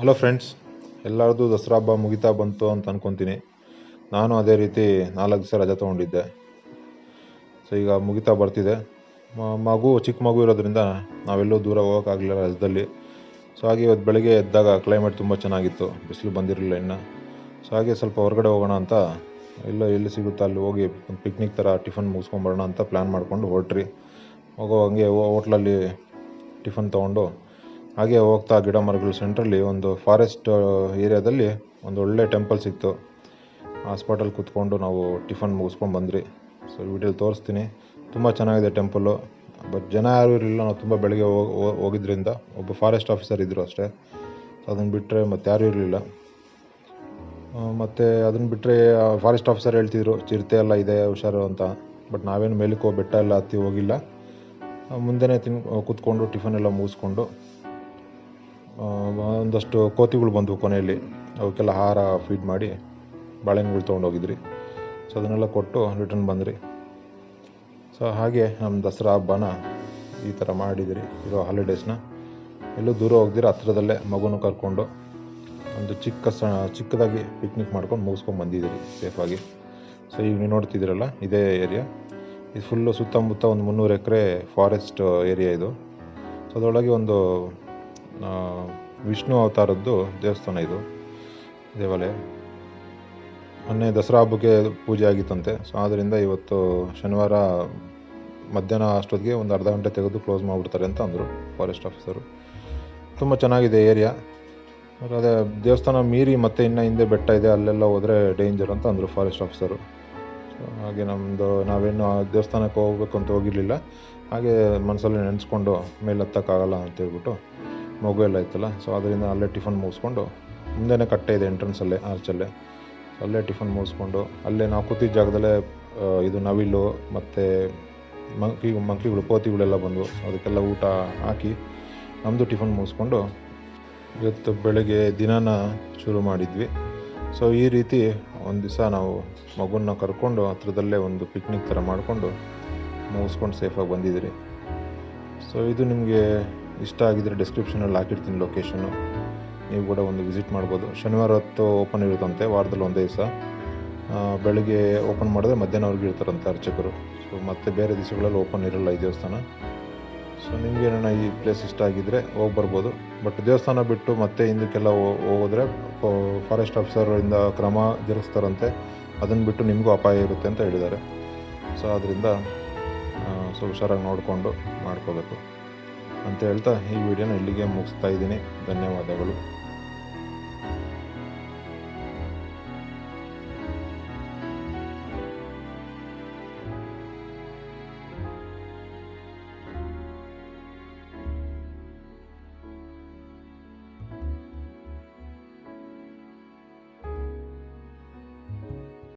Hello friends ಎಲ್ಲರದ್ದು ದಸರಾ ಹಬ್ಬ ಮುಗಿತಾ ಬಂತು ಅಂತ ಅನ್ಕೊತೀನಿ. ನಾನು ಅದೇ ರೀತಿ ನಾಲ್ಕು ದಿವಸ ರಜೆ ತೊಗೊಂಡಿದ್ದೆ. ಸೊ ಈಗ ಮುಗಿತಾ ಬರ್ತಿದೆ. ಮಗು, ಚಿಕ್ಕ ಮಗು ಇರೋದ್ರಿಂದ ನಾವೆಲ್ಲೂ ದೂರ ಹೋಗೋಕ್ಕಾಗಲಿಲ್ಲ ರಜದಲ್ಲಿ. ಸೊ ಹಾಗೆ ಇವತ್ತು ಬೆಳಗ್ಗೆ ಎದ್ದಾಗ ಕ್ಲೈಮೇಟ್ ತುಂಬ ಚೆನ್ನಾಗಿತ್ತು. ಬಿಸಿಲು ಬಂದಿರಲಿಲ್ಲ ಇನ್ನು. ಸೊ ಹಾಗೆ ಸ್ವಲ್ಪ ಹೊರಗಡೆ ಹೋಗೋಣ ಅಂತ ಎಲ್ಲ ಎಲ್ಲಿ ಸಿಗುತ್ತೋ ಅಲ್ಲಿ ಹೋಗಿ ಒಂದು ಪಿಕ್ನಿಕ್ ಥರ ಟಿಫನ್ ಮುಗಿಸ್ಕೊಂಬರೋಣ ಅಂತ ಪ್ಲ್ಯಾನ್ ಮಾಡಿಕೊಂಡು ಹೊರಟ್ರಿ. ಹೋಗೋ ಹಂಗೆ ಹೋಟ್ಲಲ್ಲಿ ಟಿಫನ್ ತೊಗೊಂಡು ಹಾಗೆ ಹೋಗ್ತಾ ಗಿಡ ಮರಗಳ ಸೆಂಟ್ರಲ್ಲಿ ಒಂದು ಫಾರೆಸ್ಟ್ ಏರಿಯಾದಲ್ಲಿ ಒಂದು ಒಳ್ಳೆ ಟೆಂಪಲ್ ಸಿಕ್ತು. ಆ ಸ್ಪಾಟಲ್ಲಿ ಕೂತ್ಕೊಂಡು ನಾವು ಟಿಫನ್ ಮುಗಿಸ್ಕೊಂಡು ಬಂದ್ರಿ ಸೊ ವೀಡಿಯೋಲಿ ತೋರಿಸ್ತೀನಿ. ತುಂಬ ಚೆನ್ನಾಗಿದೆ ಟೆಂಪಲ್ಲು ಬಟ್ ಜನ ಯಾರು ಇರಲಿಲ್ಲ. ನಾವು ತುಂಬ ಬೆಳಗ್ಗೆ ಹೋಗ್- ಹೋಗ್- ಹೋಗಿದ್ರಿಂದ ಒಬ್ಬ ಫಾರೆಸ್ಟ್ ಆಫೀಸರ್ ಇದ್ದರು ಅಷ್ಟೇ. ಅದನ್ನು ಬಿಟ್ಟರೆ ಮತ್ತೆ ಯಾರೂ ಇರಲಿಲ್ಲ. ಮತ್ತು ಅದನ್ನು ಬಿಟ್ಟರೆ ಫಾರೆಸ್ಟ್ ಆಫೀಸರ್ ಹೇಳ್ತಿದ್ರು, ಚಿರತೆ ಎಲ್ಲ ಇದೆ, ಹುಷಾರು ಅಂತ. ಬಟ್ ನಾವೇನು ಮೇಲಕ್ಕೆ ಬೆಟ್ಟ ಎಲ್ಲ ಹತ್ತಿ ಹೋಗಿಲ್ಲ. ಮುಂದೆನೆ ತಿನ್, ಕೂತ್ಕೊಂಡು ಟಿಫನ್ ಎಲ್ಲ ಮುಗಿಸ್ಕೊಂಡು ಒಂದಷ್ಟು ಕೋತಿಗಳು ಬಂದವು ಕೊನೆಯಲ್ಲಿ. ಅವಕ್ಕೆಲ್ಲ ಆಹಾರ ಫೀಡ್ ಮಾಡಿ ಬಾಳೆಹಣ್ಣುಗಳು ತೊಗೊಂಡೋಗಿದ್ರಿ. ಸೊ ಅದನ್ನೆಲ್ಲ ಕೊಟ್ಟು ರಿಟರ್ನ್ ಬಂದ್ರಿ. ಸೊ ಹಾಗೆ ನಮ್ಮ ದಸರಾ ಹಬ್ಬನ ಈ ಥರ ಮಾಡಿದಿರಿ, ಇರೋ ಹಾಲಿಡೇಸ್ನ ಎಲ್ಲೂ ದೂರ ಹೋಗ್ದಿರ, ಹತ್ರದಲ್ಲೇ ಮಗುನ ಕರ್ಕೊಂಡು ಒಂದು ಚಿಕ್ಕ ಸ, ಚಿಕ್ಕದಾಗಿ ಪಿಕ್ನಿಕ್ ಮಾಡ್ಕೊಂಡು ಮುಗಿಸ್ಕೊಂಡು ಬಂದಿದ್ದೀರಿ ಸೇಫಾಗಿ ಸೊ ಈಗ ನೀವು ನೋಡ್ತಿದ್ದೀರಲ್ಲ, ಇದೇ ಏರಿಯಾ ಇದು ಫುಲ್ಲು ಸುತ್ತಮುತ್ತ ಒಂದು ಮುನ್ನೂರು ಎಕರೆ ಫಾರೆಸ್ಟ್ ಏರಿಯಾ ಇದು. ಸೊ ಅದರೊಳಗೆ ಒಂದು ವಿಷ್ಣು ಅವತಾರದ್ದು ದೇವಸ್ಥಾನ ಇದು, ದೇವಾಲಯ. ಮೊನ್ನೆ ದಸರಾ ಹಬ್ಬಕ್ಕೆ ಪೂಜೆ ಆಗಿತ್ತಂತೆ. ಸೊ ಆದ್ದರಿಂದ ಇವತ್ತು ಶನಿವಾರ ಮಧ್ಯಾಹ್ನ ಅಷ್ಟೊತ್ತಿಗೆ ಒಂದು ಅರ್ಧ ಗಂಟೆ ತೆಗೆದು ಕ್ಲೋಸ್ ಮಾಡಿಬಿಡ್ತಾರೆ ಅಂತ ಅಂದರು ಫಾರೆಸ್ಟ್ ಆಫೀಸರು ತುಂಬ ಚೆನ್ನಾಗಿದೆ ಏರಿಯಾ ಅದೇ ದೇವಸ್ಥಾನ ಮೀರಿ ಮತ್ತೆ ಇನ್ನು ಹಿಂದೆ ಬೆಟ್ಟ ಇದೆ, ಅಲ್ಲೆಲ್ಲ ಹೋದರೆ ಡೇಂಜರ್ ಅಂತ ಅಂದರು ಫಾರೆಸ್ಟ್ ಆಫೀಸರು ಹಾಗೆ ನಮ್ಮದು ನಾವೇನು ಆ ದೇವಸ್ಥಾನಕ್ಕೆ ಹೋಗ್ಬೇಕು ಅಂತ ಹೋಗಿರಲಿಲ್ಲ. ಹಾಗೆ ಮನಸ್ಸಲ್ಲಿ ನೆನೆಸ್ಕೊಂಡು ಮೇಲೆ ಹತ್ತಕ್ಕಾಗಲ್ಲ ಅಂತ ಹೇಳ್ಬಿಟ್ಟು ಮಗು ಎಲ್ಲ ಇತ್ತಲ್ಲ ಸೊ ಅದರಿಂದ ಅಲ್ಲೇ ಟಿಫನ್ ಮುಗಿಸ್ಕೊಂಡು ಮುಂದೆನೇ ಕಟ್ಟೆ ಇದೆ ಎಂಟ್ರೆನ್ಸಲ್ಲೇ ಆರ್ಚಲ್ಲೇ ಅಲ್ಲೇ. ಟಿಫನ್ ಮುಗಿಸ್ಕೊಂಡು ಅಲ್ಲೇ ನಾವು ಕೂತಿದ್ದ ಜಾಗದಲ್ಲೇ ಇದು ನವಿಲು ಮತ್ತು ಮಂಕಿ, ಮಂಕಿಗಳು ಕೋತಿಗಳೆಲ್ಲ ಬಂದು ಅದಕ್ಕೆಲ್ಲ ಊಟ ಹಾಕಿ ನಮ್ಮದು ಟಿಫನ್ ಮುಗಿಸ್ಕೊಂಡು ಇವತ್ತು ಬೆಳಗ್ಗೆ ದಿನಾನ ಶುರು ಮಾಡಿದ್ವಿ. ಸೊ ಈ ರೀತಿ ಒಂದು ದಿವಸ ನಾವು ಮಗುನ ಕರ್ಕೊಂಡು ಹತ್ರದಲ್ಲೇ ಒಂದು ಪಿಕ್ನಿಕ್ ಥರ ಮಾಡಿಕೊಂಡು ಮುಗಿಸ್ಕೊಂಡು ಸೇಫಾಗಿ ಬಂದಿದ್ದೀರಿ. ಸೊ ಇದು ನಿಮಗೆ ಇಷ್ಟ ಆಗಿದ್ದರೆ ಡಿಸ್ಕ್ರಿಪ್ಷನಲ್ಲಿ ಹಾಕಿರ್ತೀನಿ ಲೊಕೇಶನ್ನು ನೀವು ಕೂಡ ಒಂದು ವಿಸಿಟ್ ಮಾಡ್ಬೋದು. ಶನಿವಾರ ಹೊತ್ತು ಓಪನ್ ಇರುತ್ತಂತೆ, ವಾರದಲ್ಲಿ ಒಂದೇ ದಿವಸ. ಬೆಳಿಗ್ಗೆ ಓಪನ್ ಮಾಡಿದ್ರೆ ಮಧ್ಯಾಹ್ನವರೆಗೆ ಇರ್ತಾರಂತೆ ಅರ್ಚಕರು. ಸೊ ಮತ್ತೆ ಬೇರೆ ದಿವಸಗಳಲ್ಲಿ ಓಪನ್ ಇರಲ್ಲ ಈ ದೇವಸ್ಥಾನ. ಸೊ ನಿಮಗೆ ಏನಾರ ಈ ಪ್ಲೇಸ್ ಇಷ್ಟ ಆಗಿದ್ದರೆ ಹೋಗಿ ಬರ್ಬೋದು. ಬಟ್ ದೇವಸ್ಥಾನ ಬಿಟ್ಟು ಮತ್ತೆ ಹಿಂದಕ್ಕೆಲ್ಲ ಹೋದ್ರೆ ಹೋಗಿದ್ರೆ ಫಾರೆಸ್ಟ್ ಆಫೀಸರಿಂದ ಕ್ರಮ ಜರುಗಿಸ್ತಾರಂತೆ ಅದನ್ನು ಬಿಟ್ಟು ನಿಮಗೂ ಅಪಾಯ ಇರುತ್ತೆ ಅಂತ ಹೇಳಿದ್ದಾರೆ. ಸೊ ಅದರಿಂದ ಸೊ ಹುಷಾರಾಗಿ ನೋಡಿಕೊಂಡು ಮಾಡ್ಕೋಬೇಕು. ಅಂತ ಹೇಳ್ತಾ ಈ ವಿಡಿಯೋನ ಇಲ್ಲಿಗೆ ಮುಗಿಸ್ತಾ ಇದ್ದೀನಿ. ಧನ್ಯವಾದಗಳು.